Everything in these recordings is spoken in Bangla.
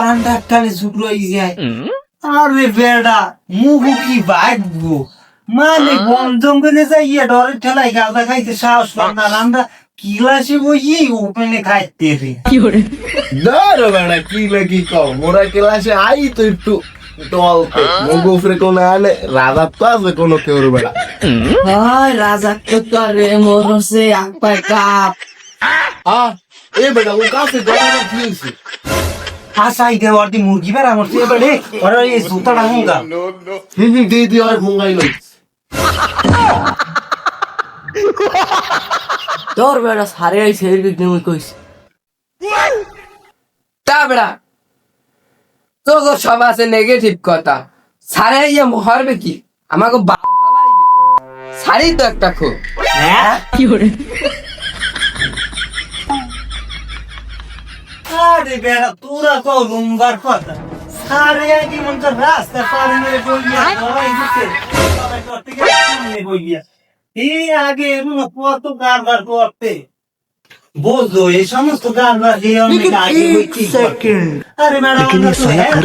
ঠান্ডা কালে শুক্র যায়। আরে বেড়া মুখ কি ভাগবো মানে বন জঙ্গলে যাইয়া ডরে ঠেলাই গাঁদা খাইতে সাহস পান না। আমরা কিলাসে বইয়ে ওপেনে খাইতে রে। ধরো বেড়া কি না কি কও? মোরা ক্লাসে আই তো একটু টলতে মগো উপরে কোনো আনে রাজার তো আছে কোনো কেউ বেড়া হয় রাজা তো রে মরছে আং পায় কাপ। আ এ বেটা ও কাছে গলা দিয়েছে আশাই দে ওরদি মুরগি বেড়া এবারে ওরা এই হুঙ্গা আর লই। তোর বেড়া সারে আইছে এর বিঘ্নে মুই কইছি। তা বেড়া তো গো সব আছে নেগেটিভ কথা। সারে ইয়ে মরবে কি? আমাকে সারি তো একটা খো হ্যাঁ? আরে বেড়া তোরা কও লুম্বার কথা। সারে আগে মন তো রাস্তা পার মেরে বইয়া ধরাই দিতে সবাই করতে গেলে সামনে বইয়া এই আগে কত কারবার করতে। বোঝো এই সমস্ত কারবার এই অনেক আগে হইতে আরে ম্যাডাম আমরা তো হেল্প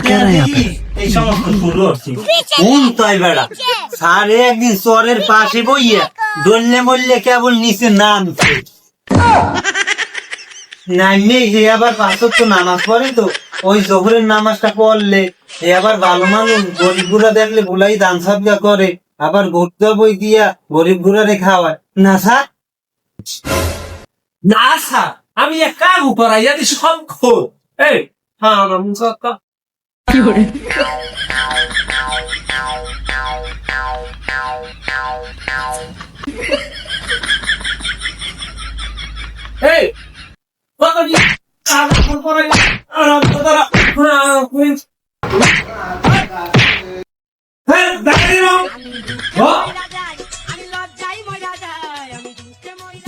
দিই, এই সমস্ত শুরু হচ্ছে কোন তাই বেড়া। সারে একদিন চরের পাশে বইয়া ডললে মরলে কেবল নিচে নামছে। নাইমে হে আবার পাঁচক তো নামাজ পড়ে তো। ওই জোহরের নামাজটা পড়লে হে আবার ভালো মানুষ গরিব গুড়া দেখলে ভুলাই দান সাবগা করে আবার ঘুরতে বই দিয়া গরিব গুড়ারে খাওয়ায়। না স্যার। না স্যার আমি এক উপর আইয়া দিছি শঙ্খ এই হ্যাঁ আমার মুখ একটা এই কি কাজ উপর আমি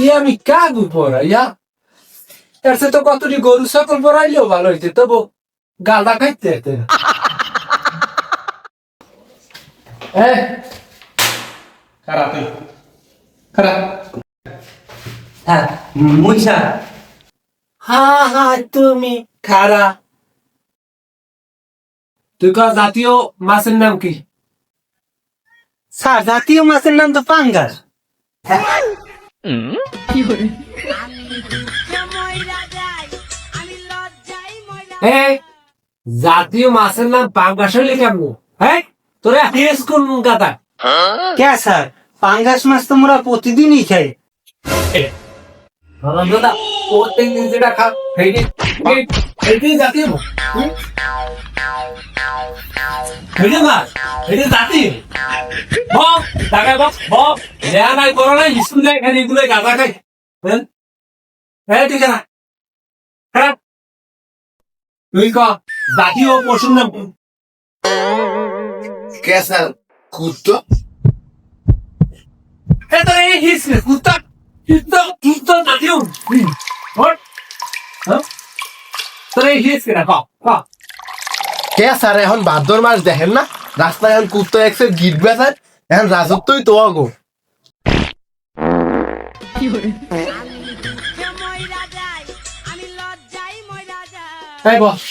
যায় আমি কাগ উপর আইয়া এর তো কতটি গরু সকল পরাইলেও ভালো হইতে তবু গালদা খাইতে খারাপ খারাপ। হ্যাঁ মুইসা হা হা তুমি খারা। তুই কা জাতীয় মাছের নাম কি? স্যার জাতীয় মাছের নাম তো পাঙ্গাস। জাতীয় মাছের নাম পাঙ্গাস হইলে কেমন? হ্যাঁ তোরা হেস কোন গাদা। কে স্যার? পাঙ্গাস মাছ তোমরা প্রতিদিনই খাই। দাদা। প্রত্যেক দিন যেটা খা জাতীয় মাছ হুম? সেইটি মাছ সেইটি জাতি বক টাকা বক বক দেয়া নাই করো নাই স্কুল যায় খালি এগুলো গাঁদা খাই হ্যাঁ ঠিক আছে হ্যাঁ তুই ক জাতীয় পশুর নাম কি? কেসা কুত্তো এ তো এই কুত্তা কুত্তা কুত্তা জাতীয় হুম, ওঠ। হ্যাঁ? এই না কে স্যার এখন ভাদ্র মাস দেখেন না? রাস্তায় এখন কুত্তো একসে গিট বেসার এখন রাজত্বই তো যাই এই বস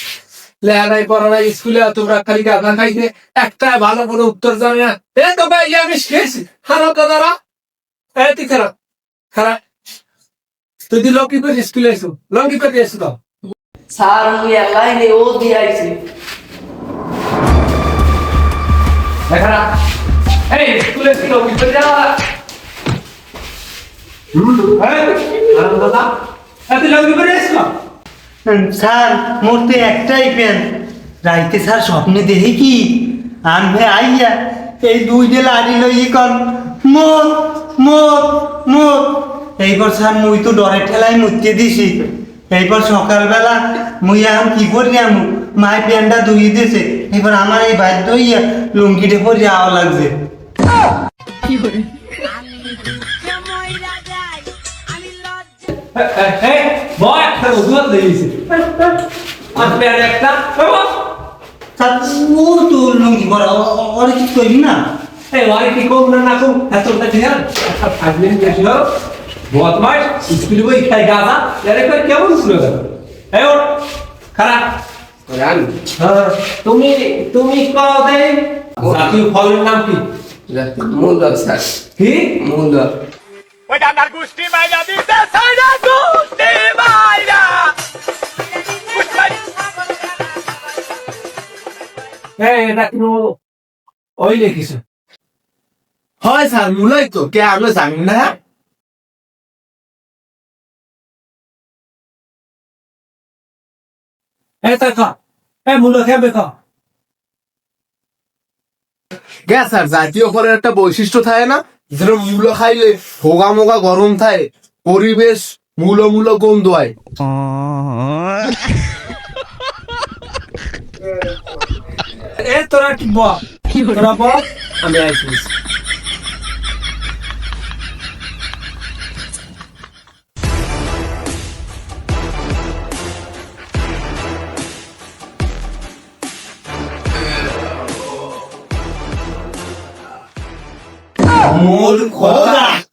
লেহানাই পড়ানাই স্কুলে তোমরা খালি গাধা খাইতে একটা ভালো কোনো উত্তর জানে না। এ তো ভাই আমি শিখেছি হারো দাদারা এ তুই খারাপ। খারাপ। তুই লঙ্কি করে স্কুলে এসো। লঙ্কি করে এসো তো। স্যার মুই এলাই নে ও এই স্কুলে করে দাদা করে স্যার মোর তো একটাই প্যান রাইতে স্যার স্বপ্নে দেখি কি? আমি আইয়া এই দুই ডে লাড়ি লই কন মোর মোর মোর। এইবার স্যার মুই তো ডরে ঠেলাই মুতে দিছি। এইবার সকালবেলা মুই এখন কি করি আমু মাই প্যান্টটা ধুই দিয়েছে এবার আমার এই বাধ্য হইয়া লুঙ্গিটা পরে আওয়া লাগছে লুঙ্গি পরা অনেক করবি না এই কি কম না না কম এত বদমাস স্কুলে বই খাই গাদা এর একবার কেমন ছিল এই ওর খারাপ হ্যাঁ, তুমি তুমি কও দেই জাতীয় ফলের নাম কি? মূল স্যার। কি? মূল এই এটা কোনো ওই লিখিছে। হয় স্যার মুলাই তো। কে আমরা জানি না? এই তাই খা এই মূল্য খেবে খা স্যার জাতীয় ফলের একটা বৈশিষ্ট্য থাকে না? যেটা মূলো খাইলে হোগা মোগা গরম থাকে পরিবেশ মূলো মূলো গন্ধ হয়। এ তোরা কি বল? তোরা বল? আমি 能活的。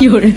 有人。